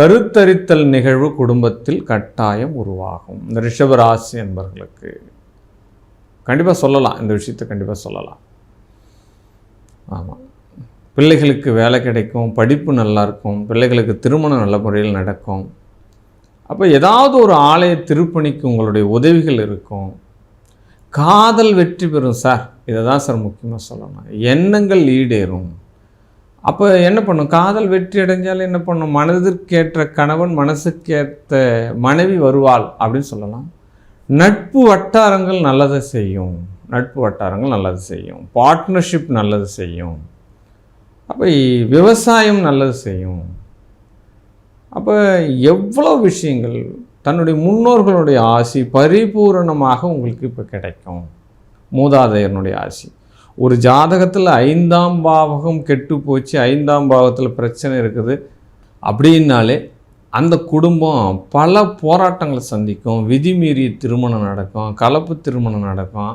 கருத்தரித்தல் நிகழ்வு குடும்பத்தில் கட்டாயம் உருவாகும். இந்த ரிஷபராசி என்பவர்களுக்கு கண்டிப்பாக சொல்லலாம். இந்த விஷயத்தை கண்டிப்பாக சொல்லலாம். ஆமாம் பிள்ளைகளுக்கு வேலை கிடைக்கும் படிப்பு நல்லாயிருக்கும் பிள்ளைகளுக்கு திருமணம் நல்ல முறையில் நடக்கும். அப்போ ஏதாவது ஒரு ஆலய திருப்பணிக்கு உங்களுடைய உதவிகள் இருக்கும். காதல் வெற்றி பெறும் சார். இதை தான் சார் முக்கியமாக சொல்லணும். எண்ணங்கள் ஈடேறும். அப்போ என்ன பண்ணும்? காதல் வெற்றி அடைஞ்சாலும் என்ன பண்ணும்? மனதிற்கேற்ற கணவன் மனசுக்கேற்ற மனைவி வருவாள் அப்படின்னு சொல்லலாம். நட்பு வட்டாரங்கள் நல்லதை செய்யும். நட்பு வட்டாரங்கள் நல்லது செய்யும். பார்ட்னர்ஷிப் நல்லது செய்யும். அப்போ விவசாயம் நல்லது செய்யும். அப்போ எவ்வளோ விஷயங்கள் தன்னுடைய முன்னோர்களுடைய ஆசி பரிபூரணமாக உங்களுக்கு இப்போ கிடைக்கும். மூதாதையனுடைய ஆசி. ஒரு ஜாதகத்தில் ஐந்தாம் பாவகம் கெட்டு போச்சு ஐந்தாம் பாவத்தில் பிரச்சனை இருக்குது. அப்படின்னாலே அந்த குடும்பம் பல போராட்டங்களை சந்திக்கும். விதிமீறி திருமணம் நடக்கும் கலப்பு திருமணம் நடக்கும்.